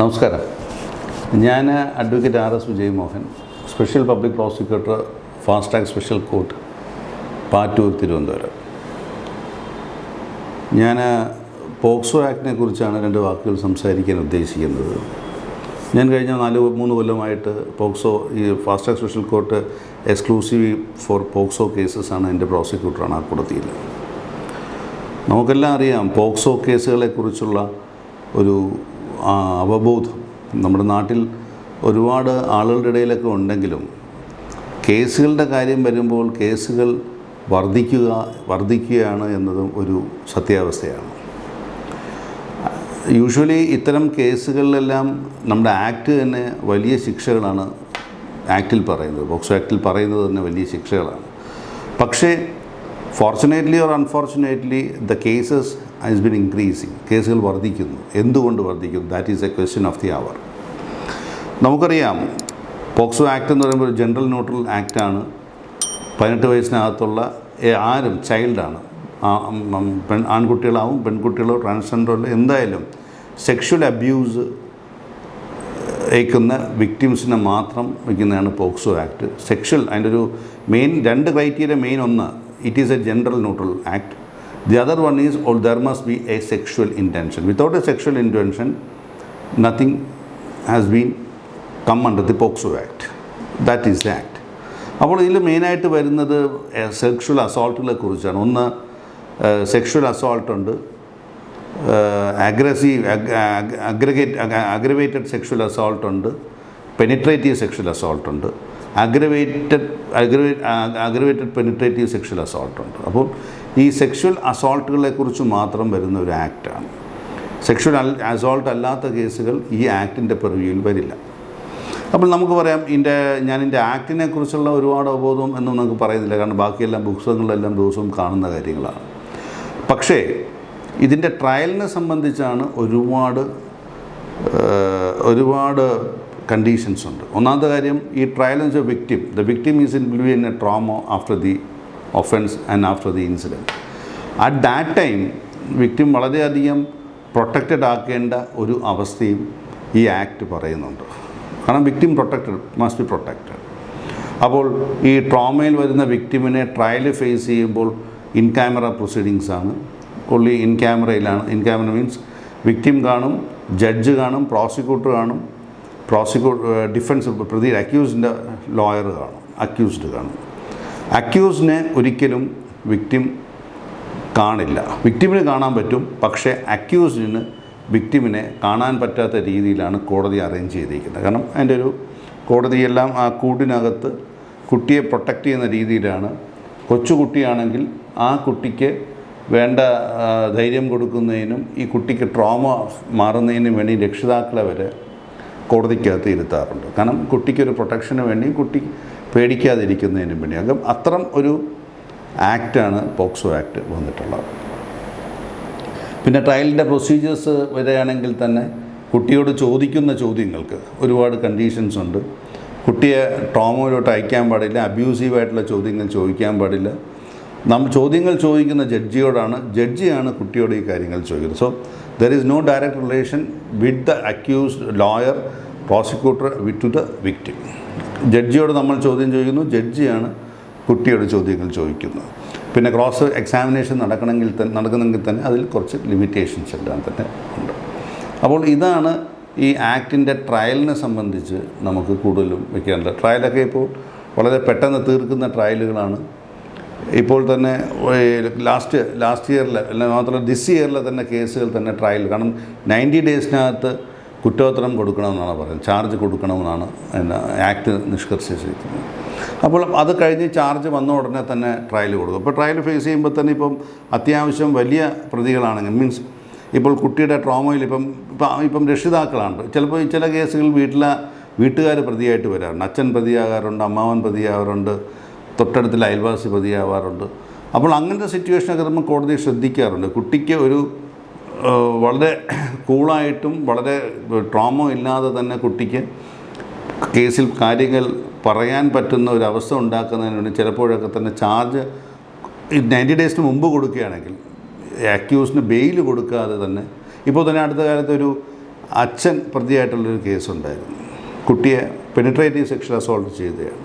നമസ്കാരം. ഞാൻ advocate R S Vijay Mohan special public prosecutor fast track special court Pattoor Thiruvananthapuram. ഞാൻ POCSO ആക്ടിനെ കുറിച്ചാണ് രണ്ട് വാക്കുകൾ സംസാരിക്കാൻ ഉദ്ദേശിക്കുന്നത്. ഞാൻ കഴിഞ്ഞ നാല് മൂന്ന് കൊല്ലമായിട്ട് പോക്സോ ഈ fast track special court exclusive for POCSO cases ആണ് എന്റെ പ്രോസിക്യൂട്ടറാണ് ആ കോടതിയിൽ. നമുക്കെല്ലാം അറിയാം പോക്സോ കേസുകളെക്കുറിച്ചുള്ള ഒരു അവബോധം. നമ്മുടെ നാട്ടിൽ ഒരുപാട് ആളുകളുടെ ഇടയിലൊക്കെ ഉണ്ടെങ്കിലും കേസുകളുടെ കാര്യം വരുമ്പോൾ കേസുകൾ വർദ്ധിക്കുക വർദ്ധിക്കുകയാണ് എന്നതും ഒരു സത്യാവസ്ഥയാണ്. യൂഷ്വലി ഇത്തരം കേസുകളിലെല്ലാം നമ്മുടെ ആക്ട് തന്നെ വലിയ ശിക്ഷകളാണ് ആക്റ്റിൽ പറയുന്നത്. ബോക്സോ ആക്റ്റിൽ പറയുന്നത് തന്നെ വലിയ ശിക്ഷകളാണ്. പക്ഷേ fortunately or unfortunately the cases has been increasing കേസുകൾ വർദ്ധിക്കുന്നു. എന്തുകൊണ്ട് വർദ്ധിക്കുന്നു? That is a question of the hour നമുക്കറിയാം പോക്സോ ആക്ട് എന്ന് പറയുമ്പോൾ ഒരു ജനറൽ ന്യൂട്രൽ ആക്റ്റാണ് പതിനെട്ട് വയസ്സിനകത്തുള്ള ആരും ചൈൽഡാണ് പെൺ ആൺകുട്ടികളാവും പെൺകുട്ടികളോ ട്രാൻസ്ജെൻഡറോ എന്തായാലും സെക്ഷൽ അബ്യൂസ് ഏൽക്കുന്ന വിക്ടിംസിനെ മാത്രം വയ്ക്കുന്നതാണ് പോക്സോ ആക്ട്. സെക്ഷൽ അതിന്റെ ഒരു മെയിൻ രണ്ട് ക്രൈറ്റീരിയ മെയിൻ ഒന്ന് it is a general neutral act the other one is all there must be a sexual intention Without a sexual intention nothing has been come under the POCSO act that is the act അപ്പോൾ ഇതിൽ മെയിനായിട്ട് വരുന്നത് sexual അസോൾട്ടുകളെ കുറിച്ചാണ്. ഒന്ന് sexual assault ഉണ്ട്. Aggressive aggregate aggravated sexual assault ഉണ്ട്. Penetrative sexual assault ഉണ്ട്. Aggravated aggravated aggravated penetrative sexual assault ഉണ്ട്. അപ്പോൾ ഈ സെക്ഷൽ അസോൾട്ടുകളെ കുറിച്ച് മാത്രം വരുന്ന ഒരു ആക്റ്റാണ് സെക്ഷൽ അസോൾട്ട് അല്ലാത്ത കേസുകൾ ഈ ആക്ടിന്റെ പെർവ്യൂവിൽ വരില്ല. അപ്പോൾ നമുക്ക് പറയാം ഇതിന്റെ ഞാൻ ഇതിന്റെ ആക്ടിനെ കുറിച്ചുള്ള ഒരുപാട് അവബോധം എന്നും നമുക്ക് പറയുന്നില്ല. കാരണം ബാക്കിയെല്ലാം പുസ്തകങ്ങളിലെല്ലാം ദിവസവും കാണുന്ന കാര്യങ്ങളാണ്. പക്ഷേ ഇതിന്റെ ട്രയലിനെ സംബന്ധിച്ചാണ് ഒരുപാട് ഒരുപാട് കണ്ടീഷൻസ് ഉണ്ട്. ഒന്നാമത്തെ കാര്യം ഈ ട്രയൽ എന്ന് വെച്ചാൽ victim the victim is in believe in a trauma after the offence and after the incident at that time victim വളരെയധികം പ്രൊട്ടക്റ്റഡ് ആക്കേണ്ട ഒരു അവസ്ഥയും ഈ ആക്ട് പറയുന്നുണ്ട്. കാരണം victim protected must be protected അപ്പോൾ ഈ ട്രോമയിൽ വരുന്ന വിക്ടിമിനെ ട്രയൽ ഫേസ് ചെയ്യുമ്പോൾ ഇൻ ക്യാമറ പ്രൊസീഡിങ്സ് ആണ്. ഒള്ളി ഇൻ ക്യാമറയിലാണ് ഇൻ ക്യാമറ മീൻസ് വിക്ടിം കാണും ജഡ്ജ് കാണും പ്രോസിക്യൂട്ടർ കാണും. പ്രോസിക്യൂട്ട് ഡിഫൻസ് പ്രതി അക്യൂസിന്റെ ലോയർ കാണും അക്യൂസ്ഡ് കാണും. അക്യൂസ്ഡിനെ ഒരിക്കലും വിക്ടിം കാണില്ല. വിക്ടിമിന് കാണാൻ പറ്റും പക്ഷേ അക്യൂസ്ഡിന് വിക്ടിമിനെ കാണാൻ പറ്റാത്ത രീതിയിലാണ് കോടതി അറേഞ്ച് ചെയ്തിരിക്കുന്നത്. കാരണം അതിന്റെ ഒരു കോടതിയെല്ലാം ആ കൂടിനകത്ത് കുട്ടിയെ പ്രൊട്ടക്റ്റ് ചെയ്യുന്ന രീതിയിലാണ്. കൊച്ചുകുട്ടിയാണെങ്കിൽ ആ കുട്ടിക്ക് വേണ്ട ധൈര്യം കൊടുക്കുന്നതിനും ഈ കുട്ടിക്ക് ട്രോമ മാറുന്നതിനും വേണ്ടി രക്ഷിതാക്കളെ വരെ കോടതിക്കകത്ത് ഇരുത്താറുണ്ട്. കാരണം കുട്ടിക്കൊരു പ്രൊട്ടക്ഷന് വേണ്ടി കുട്ടി പേടിക്കാതിരിക്കുന്നതിനും വേണ്ടി. അപ്പം അത്തരം ഒരു ആക്റ്റാണ് പോക്സോ ആക്ട് വന്നിട്ടുള്ളത്. പിന്നെ ട്രയലിന്റെ പ്രൊസീജിയേഴ്സ് വരികയാണെങ്കിൽ തന്നെ കുട്ടിയോട് ചോദിക്കുന്ന ചോദ്യങ്ങൾക്ക് ഒരുപാട് കണ്ടീഷൻസ് ഉണ്ട്. കുട്ടിയെ ട്രോമയിലോട്ട് അയക്കാൻ പാടില്ല അബ്യൂസീവായിട്ടുള്ള ചോദ്യങ്ങൾ ചോദിക്കാൻ പാടില്ല. നമ്മൾ ചോദ്യങ്ങൾ ചോദിക്കുന്ന ജഡ്ജിയോടാണ് ജഡ്ജിയാണ് കുട്ടിയോട് ഈ കാര്യങ്ങൾ ചോദിക്കുന്നത്. So there is no direct relation with the accused lawyer prosecutor to the victim. ജഡ്ജിയോട് നമ്മൾ ചോദ്യം ചോദിക്കുന്നു ജഡ്ജിയാണ് കുട്ടിയോട് ചോദ്യങ്ങൾ ചോദിക്കുന്നത്. പിന്നെ ക്രോസ് എക്സാമിനേഷൻ നടക്കണമെങ്കിൽ തന്നെ നടക്കുന്നെങ്കിൽ തന്നെ അതിൽ കുറച്ച് ലിമിറ്റേഷൻസ് എല്ലാം തന്നെ ഉണ്ട്. അപ്പോൾ ഇതാണ് ഈ ആക്ടിന്റെ ട്രയലിനെ സംബന്ധിച്ച് നമുക്ക് കൂടുതലും വയ്ക്കാനുള്ളത് ട്രയലൊക്കെ ഇപ്പോൾ വളരെ പെട്ടെന്ന് തീർക്കുന്ന ട്രയലുകളാണ്. ഇപ്പോൾ തന്നെ ലാസ്റ്റ് ലാസ്റ്റ് ഇയറിൽ അല്ല മാത്രമല്ല ദിസ് ഇയറിലെ തന്നെ കേസുകൾ തന്നെ ട്രയൽ. കാരണം നയന്റി ഡേയ്സിനകത്ത് കുറ്റോത്തരം കൊടുക്കണമെന്നാണ് പറയുന്നത്. ചാർജ് കൊടുക്കണമെന്നാണ് എന്നാ ആക്ട് നിഷ്കർഷിച്ചിരിക്കുന്നത്. അപ്പോൾ അത് കഴിഞ്ഞ് ചാർജ് വന്ന ഉടനെ തന്നെ ട്രയൽ കൊടുക്കും. അപ്പോൾ ട്രയൽ ഫേസ് ചെയ്യുമ്പോൾ തന്നെ ഇപ്പം അത്യാവശ്യം വലിയ പ്രതികളാണെങ്കിൽ മീൻസ് ഇപ്പോൾ കുട്ടിയുടെ ട്രോമയിൽ ഇപ്പം ഇപ്പം രക്ഷിതാക്കളാണ്. ചിലപ്പോൾ ചില കേസുകൾ വീട്ടിലെ വീട്ടുകാർ പ്രതിയായിട്ട് വരാറുണ്ട്. അച്ഛൻ പ്രതിയാകാറുണ്ട് അമ്മാവൻ പ്രതിയാകാറുണ്ട് തൊട്ടടുത്തുള്ള അയൽവാസി പ്രതിയാവാറുണ്ട്. അപ്പോൾ അങ്ങനത്തെ സിറ്റുവേഷനൊക്കെ നമ്മൾ കോടതി ശ്രദ്ധിക്കാറുണ്ട്. കുട്ടിക്ക് ഒരു വളരെ കൂളായിട്ടും വളരെ ട്രോമോ ഇല്ലാതെ തന്നെ കുട്ടിക്ക് കേസിൽ കാര്യങ്ങൾ പറയാൻ പറ്റുന്ന ഒരു അവസ്ഥ ഉണ്ടാക്കുന്നതിന് വേണ്ടി ചിലപ്പോഴൊക്കെ തന്നെ ചാർജ് നയന്റി ഡേയ്സിന് മുമ്പ് കൊടുക്കുകയാണെങ്കിൽ അക്യൂസിന് ബെയിൽ കൊടുക്കാതെ തന്നെ ഇപ്പോൾ തന്നെ അടുത്ത കാലത്ത് ഒരു അച്ഛൻ പ്രതിയായിട്ടുള്ളൊരു കേസുണ്ടായിരുന്നു. കുട്ടിയെ പെനിട്രേറ്റീവ് സെക്ഷൽ അസോൾട്ട് ചെയ്തതാണ്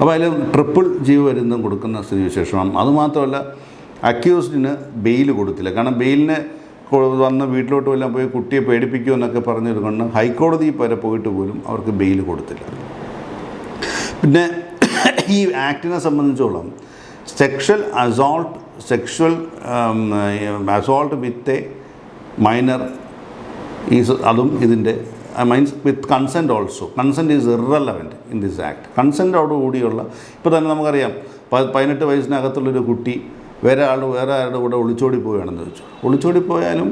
അപ്പോൾ അതിൽ ട്രിപ്പിൾ ജീവപര്യന്തം കൊടുക്കുന്ന സ്ഥിതിവിശേഷമാണ് അതുമാത്രമല്ല അക്യൂസ്ഡിന് ബെയിൽ കൊടുത്തില്ല. കാരണം ബെയിലിന് വന്ന് വീട്ടിലോട്ട് വല്ലതും പോയി കുട്ടിയെ പേടിപ്പിക്കുമോ എന്നൊക്കെ പറഞ്ഞത് കൊണ്ട് ഹൈക്കോടതി വരെ പോയിട്ട് പോലും അവർക്ക് ബെയിൽ കൊടുത്തില്ല. പിന്നെ ഈ ആക്ടിനെ സംബന്ധിച്ചോളം sexual assault sexual assault with a minor is അതും ഇതിന്റെ means with consent also. Consent is irrelevant in this act. കൺസെന്റോടുകൂടിയുള്ള ഇപ്പോൾ തന്നെ നമുക്കറിയാം പതിനെട്ട് വയസ്സിനകത്തുള്ളൊരു കുട്ടി വേറെ ആൾ വേറെ ആരുടെ കൂടെ ഒളിച്ചോടി പോവുകയാണെന്ന് ചോദിച്ചു ഒളിച്ചോടി പോയാലും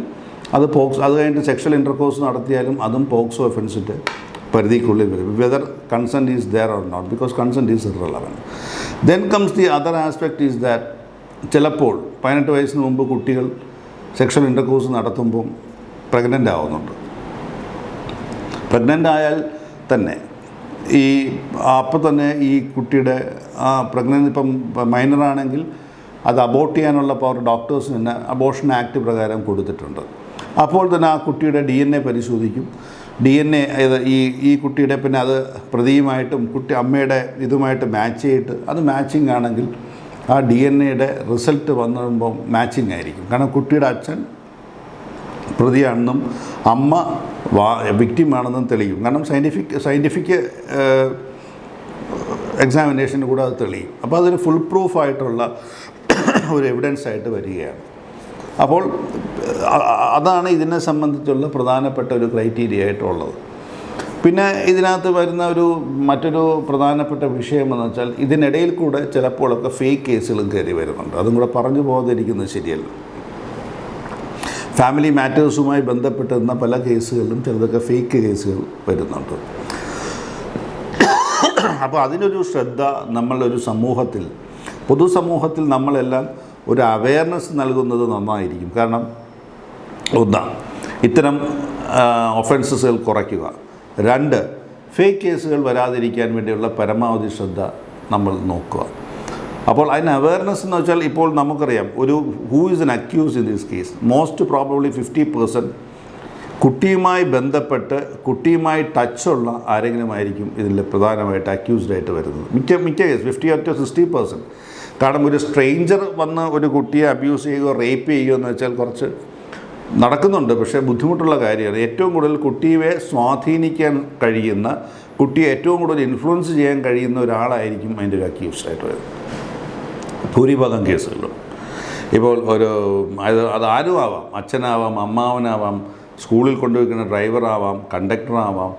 അത് പോക്സ് അത് കഴിഞ്ഞിട്ട് സെക്ഷൽ ഇന്റർകോഴ്സ് നടത്തിയാലും അതും പോക്സോ ഒഫൻസിന്റെ പരിധിക്കുള്ളിൽ വരും. Whether consent is there or not because consent is irrelevant then comes the other aspect is that ചിലപ്പോൾ പതിനെട്ട് വയസ്സിന് മുമ്പ് കുട്ടികൾ സെക്ഷൽ ഇന്റർകോഴ്സ് നടത്തുമ്പം പ്രഗ്നന്റ് ആവുന്നുണ്ട്. പ്രഗ്നന്റ് ആയാൽ തന്നെ ഈ അപ്പോൾ തന്നെ ഈ കുട്ടിയുടെ പ്രഗ്നന്റ് ഇപ്പം മൈനറാണെങ്കിൽ അത് അബോർട്ട് ചെയ്യാനുള്ള പവർ ഡോക്ടേഴ്സ് തന്നെ അബോർഷൻ ആക്ട് പ്രകാരം കൊടുത്തിട്ടുണ്ട്. അപ്പോൾ തന്നെ ആ കുട്ടിയുടെ ഡി എൻ എ പരിശോധിക്കും. ഡി എൻ എ ഈ ഈ കുട്ടിയുടെ പിന്നെ അത് പ്രതിയുമായിട്ടും കുട്ടി അമ്മയുടെ ഇതുമായിട്ട് മാച്ച് ചെയ്തിട്ട് അത് മാച്ചിങ് ആണെങ്കിൽ ആ ഡി എൻ എയുടെ റിസൾട്ട് വന്നുമ്പോൾ മാച്ചിങ് ആയിരിക്കും. കാരണം കുട്ടിയുടെ അച്ഛൻ പ്രതിയാണെന്നും അമ്മ വാ വിക്റ്റിമാണെന്നും തെളിയും. കാരണം സയന്റിഫിക് സയന്റിഫിക് എക്സാമിനേഷന് കൂടെ അത് തെളിയും. അപ്പോൾ അതൊരു ഫുൾ പ്രൂഫ് ആയിട്ടുള്ള ഒരു എവിഡൻസ് ആയിട്ട് വരികയാണ്. അപ്പോൾ അതാണ് ഇതിനെ സംബന്ധിച്ചുള്ള പ്രധാനപ്പെട്ട ഒരു ക്രൈറ്റീരിയ ആയിട്ടുള്ളത്. പിന്നെ ഇതിനകത്ത് വരുന്ന ഒരു മറ്റൊരു പ്രധാനപ്പെട്ട വിഷയമെന്ന് വെച്ചാൽ ഇതിനിടയിൽ കൂടെ ചിലപ്പോഴൊക്കെ ഫേക്ക് കേസുകളും കയറി വരുന്നുണ്ട്. അതും കൂടെ പറഞ്ഞു പോകാതിരിക്കുന്നത് ശരിയല്ല. ഫാമിലി മാറ്റേഴ്സുമായി ബന്ധപ്പെട്ടിരുന്ന പല കേസുകളിലും ചിലതൊക്കെ ഫേക്ക് കേസുകൾ വരുന്നുണ്ട്. അപ്പോൾ അതിനൊരു ശ്രദ്ധ നമ്മളൊരു സമൂഹത്തിൽ പൊതുസമൂഹത്തിൽ നമ്മളെല്ലാം ഒരു അവയർനെസ് നൽകുന്നത് നന്നായിരിക്കും. കാരണം ഒന്ന് ഇത്തരം ഒഫൻസസുകൾ കുറയ്ക്കുക. രണ്ട് ഫേക്ക് കേസുകൾ വരാതിരിക്കാൻ വേണ്ടിയുള്ള പരമാവധി ശ്രദ്ധ നമ്മൾ നോക്കുക. അപ്പോൾ അതിന് അവയർനെസ് എന്ന് വെച്ചാൽ ഇപ്പോൾ നമുക്കറിയാം ഒരു who is an accuse in this case most probably fifty percent കുട്ടിയുമായി ബന്ധപ്പെട്ട് കുട്ടിയുമായി ടച്ചുള്ള ആരെങ്കിലും ആയിരിക്കും ഇതിൽ പ്രധാനമായിട്ട് അക്യൂസ്ഡായിട്ട് വരുന്നത്. മിക്ക മിക്ക case fifty to sixty percent കാരണം ഒരു സ്ട്രേഞ്ചർ വന്ന് ഒരു കുട്ടിയെ അബ്യൂസ് ചെയ്യുകയോ റേപ്പ് ചെയ്യുകയോ എന്ന് വെച്ചാൽ കുറച്ച് നടക്കുന്നുണ്ട്. പക്ഷേ ബുദ്ധിമുട്ടുള്ള കാര്യമാണ്. ഏറ്റവും കൂടുതൽ കുട്ടിയെ സ്വാധീനിക്കാൻ കഴിയുന്ന കുട്ടിയെ ഏറ്റവും കൂടുതൽ ഇൻഫ്ലുവൻസ് ചെയ്യാൻ കഴിയുന്ന ഒരാളായിരിക്കും അതിന്റെ ഒരു അക്യൂസ്ഡായിട്ട് വരുന്നത്. ഭൂരിഭാഗം കേസുകളും ഇപ്പോൾ ഒരു അത് ആരും ആവാം അച്ഛനാവാം? അമ്മാവനാവാം? സ്കൂളിൽ കൊണ്ടുവയ്ക്കുന്ന ഡ്രൈവറാവാം കണ്ടക്ടറാവാം.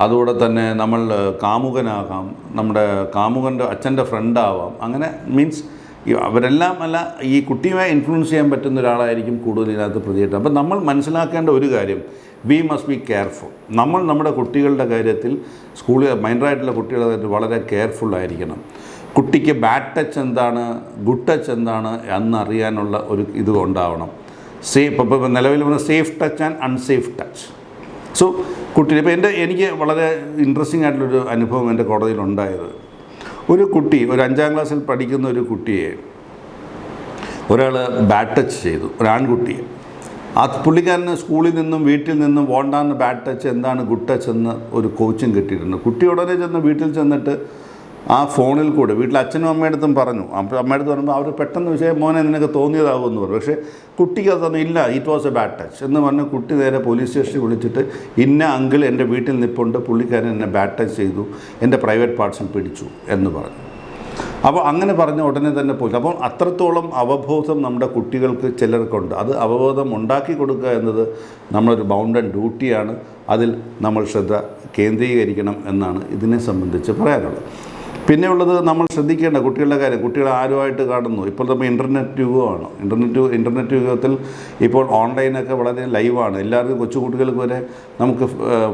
അതുകൂടെ തന്നെ നമ്മൾ കാമുകനാകാം. നമ്മുടെ കാമുകന്റെ അച്ഛന്റെ ഫ്രണ്ടാവാം. അങ്ങനെ മീൻസ് അവരെല്ലാം അല്ല ഈ കുട്ടിയെ ഇൻഫ്ലുവൻസ് ചെയ്യാൻ പറ്റുന്ന ഒരാളായിരിക്കും കൂടുതൽ ഇതിനകത്ത് പ്രതിയായിട്ട് അപ്പം നമ്മൾ മനസ്സിലാക്കേണ്ട ഒരു കാര്യം വി മസ്റ്റ് ബി കെയർഫുൾ നമ്മൾ നമ്മുടെ കുട്ടികളുടെ കാര്യത്തിൽ സ്കൂളിൽ മൈനറായിട്ടുള്ള കുട്ടികളുടെ കാര്യത്തിൽ വളരെ കെയർഫുൾ ആയിരിക്കണം. കുട്ടിക്ക് ബാഡ് ടച്ച് എന്താണ് ഗുഡ് ടച്ച് എന്താണ് എന്നറിയാനുള്ള ഒരു ഇത് ഉണ്ടാവണം. സേഫ് ഇപ്പോൾ നിലവിൽ വന്ന safe touch and unsafe touch so കുട്ടി ഇപ്പോൾ എന്റെ എനിക്ക് വളരെ ഇൻട്രസ്റ്റിംഗ് ആയിട്ടുള്ളൊരു അനുഭവം എന്റെ കോടതിയിൽ ഉണ്ടായത്. ഒരു കുട്ടി ഒരു അഞ്ചാം ക്ലാസ്സിൽ പഠിക്കുന്ന ഒരു കുട്ടിയെ ഒരാൾ ബാഡ് ടച്ച് ചെയ്തു. ഒരാൺകുട്ടിയെ ആ പുള്ളിക്കാരന് സ്കൂളിൽ നിന്നും വീട്ടിൽ നിന്നും വോണ്ടാന്ന് ബാഡ് ടച്ച് എന്താണ് ഗുഡ് ടച്ച് എന്ന് ഒരു കോച്ചും കിട്ടിയിട്ടുണ്ട്. കുട്ടി ഉടനെ ചെന്ന് വീട്ടിൽ ചെന്നിട്ട് ആ ഫോണിൽ കൂടെ വീട്ടിൽ അച്ഛനും അമ്മയുടെ അടുത്തും പറഞ്ഞു. അപ്പം അമ്മയുടെ അടുത്ത് പറയുമ്പോൾ അവർ പെട്ടെന്ന് വിഷയം മോനെ നിനക്ക് തോന്നിയതാവുമെന്ന് പറഞ്ഞു. പക്ഷേ കുട്ടിക്ക് അതൊന്നും ഇല്ല. It was a bad touch എന്ന് പറഞ്ഞ് കുട്ടി നേരെ പോലീസ് സ്റ്റേഷനിൽ വിളിച്ചിട്ട് ഇന്ന അങ്കിൾ എന്റെ വീട്ടിൽ നിൽപ്പുണ്ട് പുള്ളിക്കാരൻ എന്നെ ബാഡ് ടച്ച് ചെയ്തു. എന്റെ പ്രൈവറ്റ് പാർട്സും പിടിച്ചു. എന്ന് പറഞ്ഞു. അപ്പോൾ അങ്ങനെ പറഞ്ഞ ഉടനെ തന്നെ പോയി അപ്പോൾ അത്രത്തോളം അവബോധം നമ്മുടെ കുട്ടികൾക്ക് ചിലർക്കുണ്ട്. അത് അവബോധം ഉണ്ടാക്കി കൊടുക്കുക എന്നത് നമ്മളൊരു ബൗണ്ടൻ ഡ്യൂട്ടിയാണ് അതിൽ നമ്മൾ ശ്രദ്ധ കേന്ദ്രീകരിക്കണം എന്നാണ് ഇതിനെ സംബന്ധിച്ച് പറയാനുള്ളത്. പിന്നെ ഉള്ളത് നമ്മൾ ശ്രദ്ധിക്കേണ്ട കുട്ടികളുടെ കാര്യം. കുട്ടികൾ ആരുമായിട്ട് കാണുന്നു? ഇപ്പോൾ നമ്മൾ ഇന്റർനെറ്റ് യുഗമാണ്. ഇന്റർനെറ്റ് ഇന്റർനെറ്റ് യുഗത്തിൽ ഇപ്പോൾ ഓൺലൈനൊക്കെ വളരെ ലൈവാണ് എല്ലാവർക്കും കൊച്ചു കുട്ടികൾക്ക് വരെ നമുക്ക്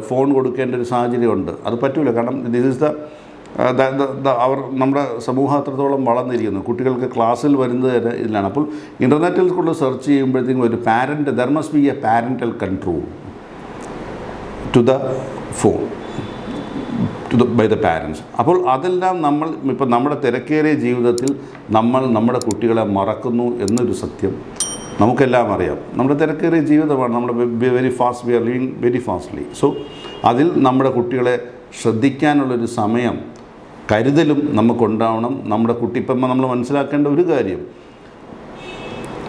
ഫോൺ കൊടുക്കേണ്ട ഒരു സാഹചര്യമുണ്ട്. അത് പറ്റില്ല കാരണം ദിസ് ഇസ് ദ അവർ നമ്മുടെ സമൂഹം അത്രത്തോളം വളർന്നിരിക്കുന്നു. കുട്ടികൾക്ക് ക്ലാസ്സിൽ വരുന്നത് വരെ ഇതിലാണ്. അപ്പോൾ ഇന്റർനെറ്റിൽ കൊണ്ട് സെർച്ച് ചെയ്യുമ്പോഴത്തേക്കും ഒരു parent there must be a parental control to the phone to the by the parents അപ്പോൾ അതെല്ലാം നമ്മൾ ഇപ്പം നമ്മുടെ തിരക്കേറിയ ജീവിതത്തിൽ നമ്മൾ നമ്മുടെ കുട്ടികളെ മറക്കുന്നു എന്നൊരു സത്യം നമുക്കെല്ലാം അറിയാം. നമ്മുടെ തിരക്കേറിയ ജീവിതമാണ് നമ്മൾ very fast we are living very fastly so അതിൽ നമ്മുടെ കുട്ടികളെ ശ്രദ്ധിക്കാനുള്ളൊരു സമയം കരുതലും നമുക്കുണ്ടാവണം. നമ്മുടെ കുട്ടി ഇപ്പം നമ്മൾ മനസ്സിലാക്കേണ്ട ഒരു കാര്യം.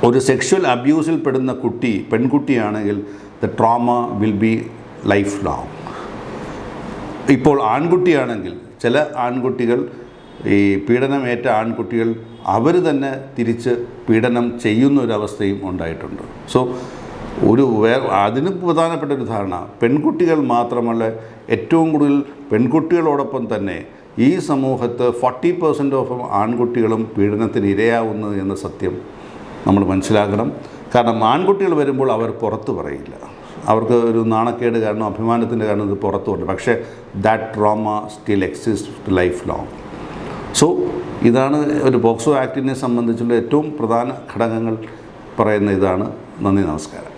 ഒരു സെക്ഷൽ അബ്യൂസിൽ പെടുന്ന കുട്ടി പെൺകുട്ടിയാണെങ്കിൽ the trauma will be life long ഇപ്പോൾ ആൺകുട്ടിയാണെങ്കിൽ ചില ആൺകുട്ടികൾ ഈ പീഡനമേറ്റ ആൺകുട്ടികൾ അവർ തന്നെ തിരിച്ച് പീഡനം ചെയ്യുന്ന ഒരു അവസ്ഥയും ഉണ്ടായിട്ടുണ്ട്. സോ ഒരു വേ അതിന് പ്രധാനപ്പെട്ട ഒരു ധാരണ പെൺകുട്ടികൾ മാത്രമല്ല ഏറ്റവും കൂടുതൽ പെൺകുട്ടികളോടൊപ്പം തന്നെ ഈ സമൂഹത്ത് ഫോർട്ടി പെർസെന്റ് ഓഫ് ആൺകുട്ടികളും പീഡനത്തിന് ഇരയാവുന്നു എന്ന സത്യം നമ്മൾ മനസ്സിലാക്കണം. കാരണം ആൺകുട്ടികൾ വരുമ്പോൾ അവർ പുറത്ത് പറയില്ല. അവർക്ക് ഒരു നാണക്കേട് കാരണം അഭിമാനത്തിന്റെ കാരണം ഇത് പുറത്തുണ്ട്. പക്ഷേ that trauma still exist life long so ഇതാണ് ഒരു പോക്സോ ആക്ടിനെ സംബന്ധിച്ചുള്ള ഏറ്റവും പ്രധാന ഘടകങ്ങൾ പറയുന്ന ഇതാണ്. നന്ദി നമസ്കാരം.